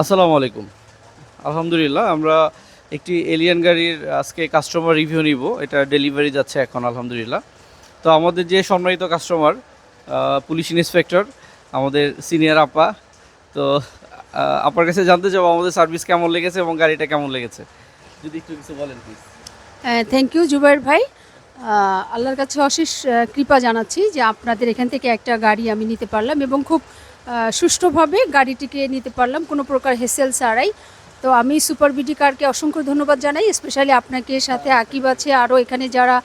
আসসালামু আলাইকুম। আলহামদুলিল্লাহ, আমরা একটি এলিয়ান গাড়ির আজকে কাস্টমার রিভিউ নিব। এটা ডেলিভারি যাচ্ছে এখন, আলহামদুলিল্লাহ। তো আমাদের যে সম্মানিত কাস্টমার পুলিশ ইন্সপেক্টর আমাদের সিনিয়র আপা, তো আপার কাছে জানতে চাবো আমাদের সার্ভিস কেমন লেগেছে এবং গাড়িটা কেমন লেগেছে। যদি একটু কিছু বলেন প্লিজ থ্যাংক ইউ জুবাইর ভাই। আল্লাহর কাছে অশেষ কৃপা জানাচ্ছি যে আপনাদের এখান থেকে একটা গাড়ি আমি নিতে পারলাম এবং খুব সুষ্ঠুভাবে গাড়িটিকে নিতে পারলাম, কোনো প্রকার হেসেল ছাড়াই। তো আমি সুপার বিডি কারকে অসংখ্য ধন্যবাদ জানাই স্পেশালি আপনাকে সাথে আকিব আছে, আরও এখানে যারা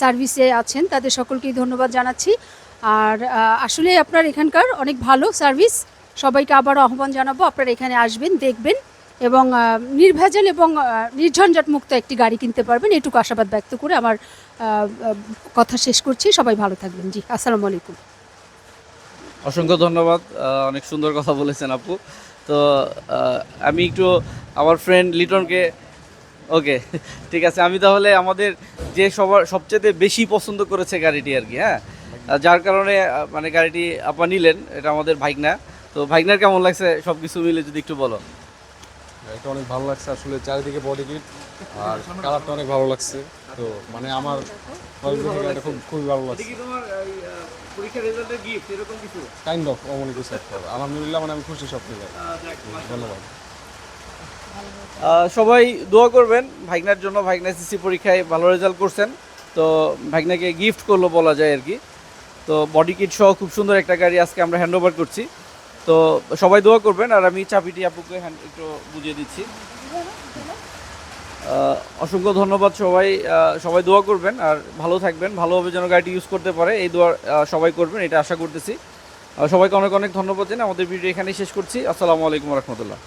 সার্ভিসে আছেন, তাদের সকলকেই ধন্যবাদ জানাচ্ছি। আর আসলে আপনার এখানকার অনেক ভালো সার্ভিস সবাইকে আবারও আহ্বান জানাব, আপনারা এখানে আসবেন, দেখবেন। এবং নির্ভেজাল এবং নির্ঝঞ্ঝাট মুক্ত একটি গাড়ি কিনতে পারবেন। এটুকু আশাবাদ ব্যক্ত করে আমার কথা শেষ করছি। সবাই ভালো থাকবেন। জি, আসসালামু আলাইকুম। অসংখ্য ধন্যবাদ। অনেক সুন্দর কথা বলেছেন আপু। তো আমি একটু আমার ফ্রেন্ড লিটনকে, ওকে, ঠিক আছে, আমি তাহলে আমাদের যে সবার সবচেয়ে বেশি পছন্দ করেছে গাড়িটি আর কি হ্যাঁ? যার কারণে মানে গাড়িটি আপা নিলেন, এটা আমাদের ভাইগনা। তো ভাইগনার কেমন লাগছে সব কিছু মিলে যদি একটু বলো? এটা অনেক ভালো লাগছে আসলে চারিদিকে বডি কিট আর কালারটা অনেক ভালো লাগছে। তো মানে আমার এটা খুব খুবই ভালো লাগছে। পরীক্ষার রেজাল্টের গিফট এরকম কিছু? কাইন্ড অফ অমনি কিছু একটা। আলহামদুলিল্লাহ মানে আমি খুশি সব থেকে ধন্যবাদ। সবাই দোয়া করবেন ভাইগনার জন্য ভাইগনা এসএসসি পরীক্ষায় ভালো রেজাল্ট করছেন। তো ভাইগনাকে গিফট করল বলা যায় আর কি। তো বডি কিট সহ খুব সুন্দর একটা গাড়ি আজকে আমরা হ্যান্ড ওভার করছি। তো সবাই দোয়া করবেন, আর আমি চাবিটি আপুকে একটু বুঝিয়ে দিচ্ছি। অসংখ্য ধন্যবাদ সবাই সবাই দোয়া করবেন, আর ভালো থাকবেন, ভালোভাবে যেন গাড়িটি ইউজ করতে পারে, এই দোয়া সবাই করবেন, এটা আশা করতেছি। সবাইকে অনেক অনেক ধন্যবাদ জানাই, আমাদের ভিডিও এখানেই শেষ করছি। আসসালামু আলাইকুম রহমতুল্লাহ।